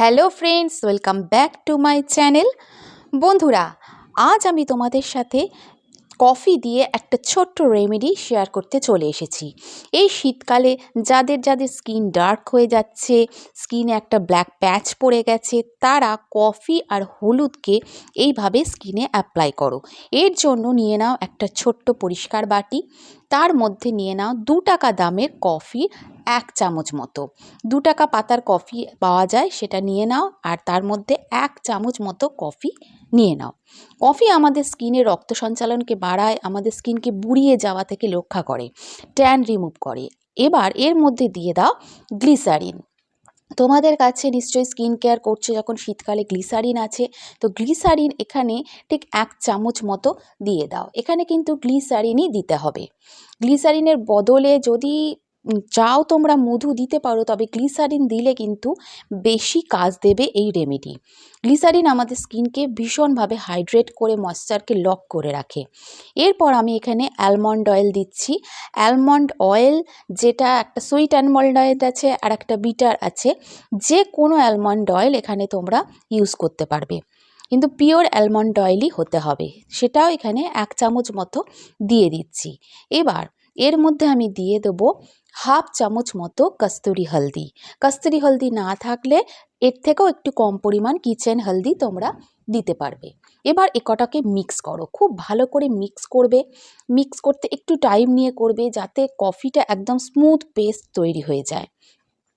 Hello friends, welcome back to my channel. বন্ধুরা, আজ আমি তোমাদের সাথে কফি দিয়ে একটা ছোট্ট রেমেডি শেয়ার করতে চলে এসেছি। এই শীতকালে যাদের যাদের স্কিন ডার্ক হয়ে যাচ্ছে, স্কিনে একটা ব্ল্যাক প্যাচ পড়ে গেছে, তারা কফি আর হলুদকে এইভাবে স্কিনে অ্যাপ্লাই করো। এর জন্য নিয়ে নাও একটা ছোট্ট পরিষ্কার বাটি তার মধ্যে নিয়ে নাও দু টাকা দামের কফি এক চামচ মতো। দু টাকা পাতার কফি পাওয়া যায়, সেটা নিয়ে নাও আর তার মধ্যে এক চামচ মতো কফি নিয়ে নাও। কফি আমাদের স্কিনে রক্ত সঞ্চালনকে বাড়ায়, আমাদের স্কিনকে বুড়িয়ে যাওয়া থেকে রক্ষা করে ট্যান রিমুভ করে। এবার এর মধ্যে দিয়ে দাও গ্লিসারিন তোমাদের কাছে নিশ্চয়ই স্কিন কেয়ার করছে যখন শীতকালে গ্লিসারিন আছে। তো গ্লিসারিন এখানে ঠিক এক চামচ মতো দিয়ে দাও। এখানে কিন্তু গ্লিসারিনই দিতে হবে। গ্লিসারিনের বদলে যদি চাও তোমরা মধু দিতে পারো, তবে গ্লিসারিন দিলে কিন্তু বেশি কাজ দেবে এই রেমেডি গ্লিসারিন আমাদের স্কিনকে ভীষণভাবে হাইড্রেট করে ময়েশ্চারকে লক করে রাখে। এরপর আমি এখানে অ্যালমন্ড অয়েল দিচ্ছি। অ্যালমন্ড অয়েল যেটা একটা সুইট অ্যালমন্ড অয়েল আছে, আর একটা বিটার আছে যে কোনো অ্যালমন্ড অয়েল এখানে তোমরা ইউজ করতে পারবে। কিন্তু পিওর অ্যালমন্ড অয়েলই হতে হবে। সেটাও এখানে এক চামচ মতো দিয়ে দিচ্ছি। এবার, এর মধ্যে আমি দিয়ে দেবো হাফ চামচ মতো কস্তুরি হলদি। কস্তুরি হলদি না থাকলে এর থেকেও একটু কম পরিমাণ কিচেন হলদি তোমরা দিতে পারবে। এবার এ কটাকে মিক্স করো। খুব ভালো করে মিক্স করবে। মিক্স করতে একটু টাইম নিয়ে করবে যাতে কফিটা একদম স্মুথ পেস্ট তৈরি হয়ে যায়।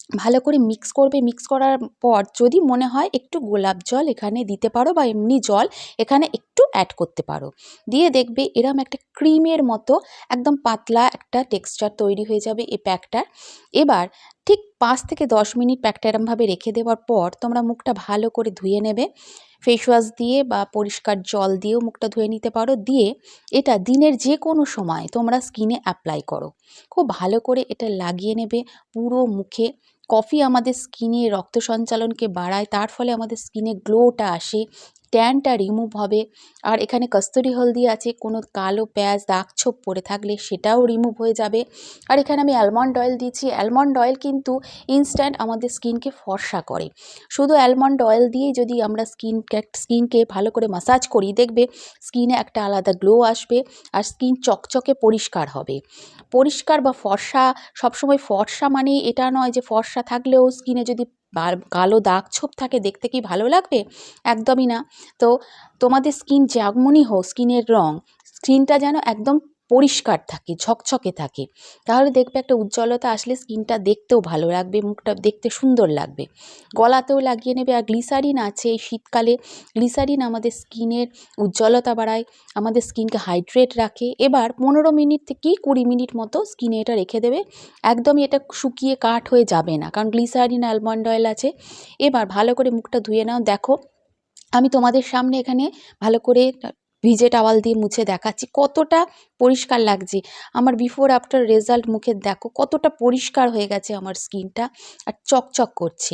ভালো করে মিক্স করবে মিক্স করার পর যদি মনে হয় একটু গোলাপ জল এখানে দিতে পারো বা এমনি জল এখানে একটু অ্যাড করতে পারো। দিয়ে দেখবে এরম একটা ক্রিমের মতো একদম পাতলা একটা টেক্সচার তৈরি হয়ে যাবে এই প্যাকটার এবার ঠিক পাঁচ থেকে দশ মিনিট প্যাকটা এরমভাবে রেখে দেওয়ার পর তোমরা মুখটা ভালো করে ধুয়ে নেবে। ফেস ওয়াশ দিয়ে বা পরিষ্কার জল দিয়েও মুখটা ধুয়ে নিতে পারো। দিয়ে এটা দিনের যে কোনো সময় তোমরা স্কিনে অ্যাপ্লাই করো। খুব ভালো করে এটা লাগিয়ে নেবে পুরো মুখে। কফি আমাদের স্কিনে রক্ত সঞ্চালনকে বাড়ায়, তার ফলে আমাদের স্কিনে গ্লোটা আসে। ট্যানটা রিমুভ হবে। আর এখানে কস্তুরি হলদি আছে, কোনো কালো প্যাঁচ দাগ ছোপ পড়ে থাকলে সেটাও রিমুভ হয়ে যাবে। আর এখানে আমি অ্যালমন্ড অয়েল দিয়েছি। অ্যালমন্ড অয়েল কিন্তু ইনস্ট্যান্ট আমাদের স্কিনকে ফর্সা করে। শুধু অ্যালমন্ড অয়েল দিয়েই যদি আমরা স্কিন স্কিনকে ভালো করে মাসাজ করি দেখবে স্কিনে একটা আলাদা গ্লো আসবে আর স্কিন চকচকে পরিষ্কার হবে। পরিষ্কার বা ফর্সা, সবসময় ফর্সা মানে এটা নয় যে ফর্সা থাকলেও স্কিনে যদি কালো দাগ ছোপ থাকে, দেখতে কি ভালো লাগবে? একদমই না। তো তোমাদের স্কিন যেমনই হোক স্কিনের রঙ স্কিনটা যেন একদম পরিষ্কার থাকে, ঝকঝকে থাকে। তাহলে দেখবে একটা উজ্জ্বলতা আসলে স্কিনটা দেখতেও ভালো লাগবে, মুখটা দেখতে সুন্দর লাগবে। গলাতেও লাগিয়ে নেবে। আর গ্লিসারিন আছে এই শীতকালে। গ্লিসারিন আমাদের স্কিনের উজ্জ্বলতা বাড়ায়, আমাদের স্কিনকে হাইড্রেট রাখে। এবার পনেরো মিনিট থেকে কুড়ি মিনিট মতো স্কিনে এটা রেখে দেবে। একদমই এটা শুকিয়ে কাঠ হয়ে যাবে না, কারণ গ্লিসারিন, অ্যালমন্ড অয়েল আছে। এবার ভালো করে মুখটা ধুয়ে নাও। দেখো, আমি তোমাদের সামনে এখানে ভালো করে ভিজে টাওয়াল দিয়ে মুছে দেখাচ্ছি, কতটা পরিষ্কার লাগছে। আমার বিফোর আফটার রেজাল্ট মুখে দেখো কতটা পরিষ্কার হয়ে গেছে আমার স্কিনটা আর চকচক করছে।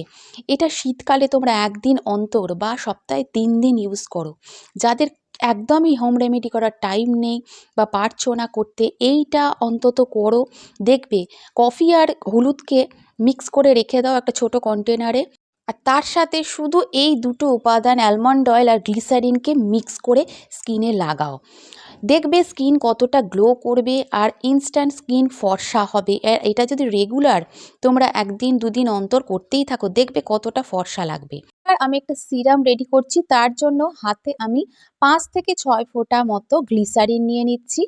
এটা শীতকালে তোমরা একদিন অন্তর বা সপ্তাহে তিন দিন ইউজ করো। যাদের একদমই হোম রেমেডি করার টাইম নেই বা পারছ না করতে, এইটা অন্তত করো। দেখবে কফি আর হলুদকে মিক্স করে রেখে দাও একটা ছোট কন্টেনারে আর তার সাথে শুধু এই দুটো উপাদান অ্যালমন্ড অয়েল আর গ্লিসারিনকে মিক্স করে স্কিনে লাগাও। দেখবে স্কিন কতটা গ্লো করবে আর ইনস্ট্যান্ট স্কিন ফর্সা হবে। এটা যদি রেগুলার তোমরা একদিন, দুদিন অন্তর করতেই থাকো, দেখবে কতটা ফর্সা লাগবে। আর আমি একটা সিরাম রেডি করছি, তার জন্য হাতে আমি পাঁচ থেকে ছয় ফোঁটা মতো গ্লিসারিন নিয়ে নিচ্ছি।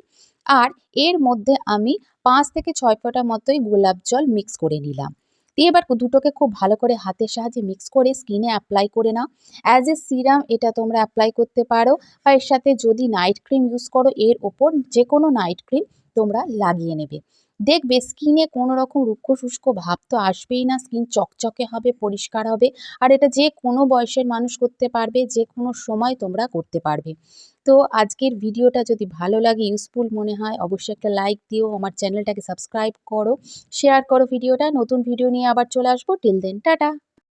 আর এর মধ্যে আমি পাঁচ থেকে ছয় ফোঁটা মতোই গোলাপ জল মিক্স করে নিলাম। দিয়ে এবার দুটোকে খুব ভালো করে হাতের সাহায্যে মিক্স করে স্কিনে অ্যাপ্লাই করে নাও। অ্যাজ এ সিরাম এটা তোমরা অ্যাপ্লাই করতে পারো। বা এর সাথে যদি নাইট ক্রিম ইউজ করো, এর ওপর যে কোনো নাইট ক্রিম তোমরা লাগিয়ে নেবে। দেখবে স্কিনে কোনো রকম রুক্ষ শুষ্ক ভাব তো আসবেই না স্কিন চকচকে হবে, পরিষ্কার হবে। আর এটা যে কোনো বয়সের মানুষ করতে পারবে যে কোনো সময় তোমরা করতে পারবে। তো আজকের ভিডিওটা যদি ভালো লাগে ইউজফুল মনে হয়, অবশ্যই একটা লাইক দিও, আমার চ্যানেলটাকে সাবস্ক্রাইব করো শেয়ার করো ভিডিওটা, নতুন ভিডিও নিয়ে আবার চলে আসব টিল দেন টাটা!